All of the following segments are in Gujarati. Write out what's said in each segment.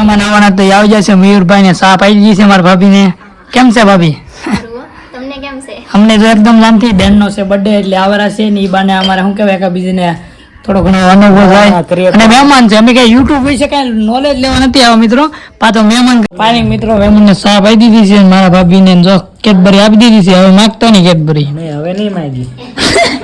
મહેમાન આવવાના તો આવી જશે મયુરભાઈ ને સાપ આવી ગઈ છે મારા ભાભી ને કેમ છે ભાભી? તમને કેમ છે? અમને તો એકદમ શાંતિ બેન નો છે બર્થડે એટલે આવરા છે ને ઈ બાને અમારે શું કહેવાય કે બીજીને થોડો ઘણો અનુભવ થાય. અને મહેમાન છે અમે કઈ યુટ્યુબ વિશે કઈ નોલેજ લેવા નથી આવ્યા મિત્રો. પાછો મહેમાન પાણી મિત્રો મહેમાન ને સાપ આવી દીધી છે મારા ભાભી ને જો કેડબરી આપી દીધી છે હવે માગતો નહીં કેડબરી નહીં હવે નહીં માંગી.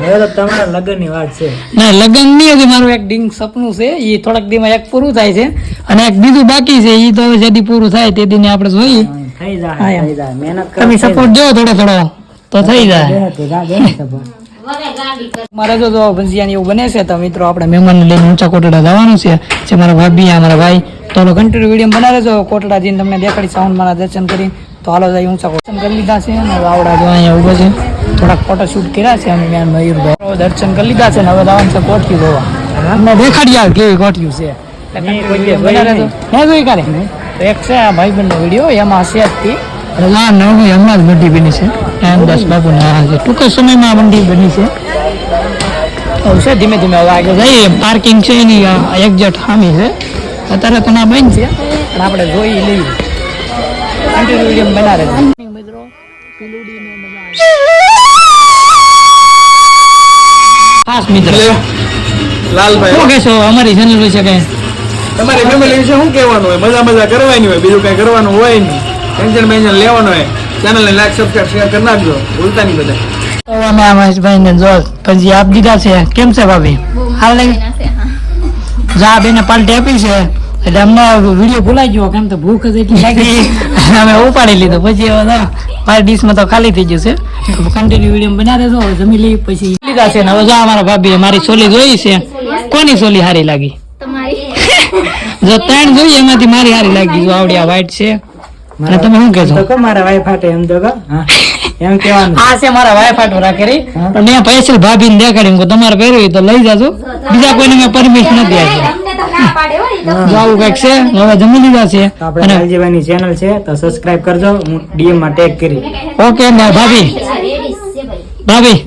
હવે તો તમારા લગ્નની વાત છે. ના લગ્ન નહીં હજી મારું એક ડિંગ સપનું છે એ થોડાક દીમાં એક પૂરું થાય છે અને એક બીજું બાકી છે એ તો હવે જેથી પૂરું થાય તે દીને આપણે જોઈએ. થઈ જાય થઈ જાય મહેનત તમે સપોર્ટ જો થોડો થોડો તો થઈ જાય. મારે જો તો ને એવું બને છે તો મિત્રો આપણે મહેમાન લઈને ઊંચા કોટડા જવાનું છે. જે મારા ભાભી અમારા ભાઈ તો કન્ટિન્યુ વીડિયો બનાવે છો કોટડા જઈને તમને દેખાડી સાઉન્ડ મારા દર્શન કરી તો હાલો જાય ઊંચા દર્શન કરી લીધા છે અને વાવડા જો અહીંયા ઊભો છે. થોડાક ફોટો શૂટ કર્યા છે અમે મેં મયુરભાઈ દર્શન કરી લીધા છે ને હવે જવાનું છે કોઠી જોવા. અમને દેખાડી આવે કેવી કોઠ્યું છે. એક છે આ ભાઈબંધનો વીડિયો એમાં હશે જ થી રજા નવી હમણાં જ મંડી બની છે. રામદાસ બાબુ ના છે ટૂંક સમયમાં મંડી બની છે. છે? ધીમે ધીમે હવે આગળ જઈએ. પાર્કિંગ છે એની એક્ઝેક્ટ ખામી છે. અત્યારે તો ના બંધ છે. પણ આપણે જોઈ લઈએ. કન્ટિન્યુ વીડિયો બના છે મિત્રો ખાસ મિત્રો. લાલભાઈ. શું કહેશો? અમારી ચેનલ વિશે કઈ તમારી ફેમિલી વિશે શું કહેવાનું હોય? મજા મજા કરવાની હોય. બીજું કઈ કરવાનું હોય નહીં. ટેન્શન બેન્શન લેવાનું હોય. ચેનલને લાઈક સબસ્ક્રાઇબ શેર કરી નાખજો. ભૂલતા નહીં બધા. અમે મહેશભાઈ ને જો આપ દીધા છે. કેમ છે ભાભી? હાલ? જા બેને પાલટી આપી છે. એટલે અમને વીડિયો ભૂલાઈ ગયો કેમ તો ભૂખ જ એટલી લાગી. અમે ઉપાડી લીધો પછી હવે મારી ડીશમાં તો ખાલી થઈ જશે. છે કન્ટિન્યુ વીડિયો બના રહેજો જમી લઈ પછી લીધા છે. ને હવે જો અમારા ભાભી મારી સોલી જોઈ છે. કોની સોલી સારી લાગી? જો ત્રણ જોઈએ એમાંથી મારી સારી લાગી જો આવડી આ વ્હાઈટ છે. અને તમે શું કહેશો? મારા વાઈફ ફાટે એમ તો હા. એમ કેવાનું આ છે મારા વાઈફ આટો રાખે પણ મેં પૈસા ભાભી ને દેખાડી હું તમારે પહેરવી તો લઈ જાજો. બીજા કોઈને મેં પરમિશન નથી આપી અમને તો ના પાડે હો ઈ તો જો આવું કંઈક છે? હવે જમી લીધા છે. આપણે અલજીભાઈ ની ચેનલ છે તો સબસ્ક્રાઇબ કરજો. હું ડીએમમાં ટેગ કરી. ઓકે ને ભાભી. ભાભી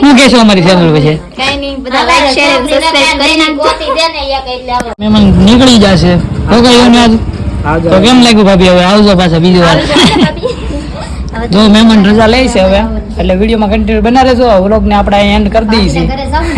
શું કહેશો અમારી ચેનલ વિશે? કઈ નહીં બધા લાઈક શેર સબસ્ક્રાઇબ કરી નાખજો. મહેમાન નીકળી જશે. ઓકે કઈ તો કેમ લાગ્યું ભાભી હવે? આવજો પાછા બીજી વાર. જો મહેમાન રજા લે છે હવે. એટલે વિડીયોમાં કન્ટિન્યુ છો વ્લોગ વ્લોગને આપણે એન્ડ કરી જાવ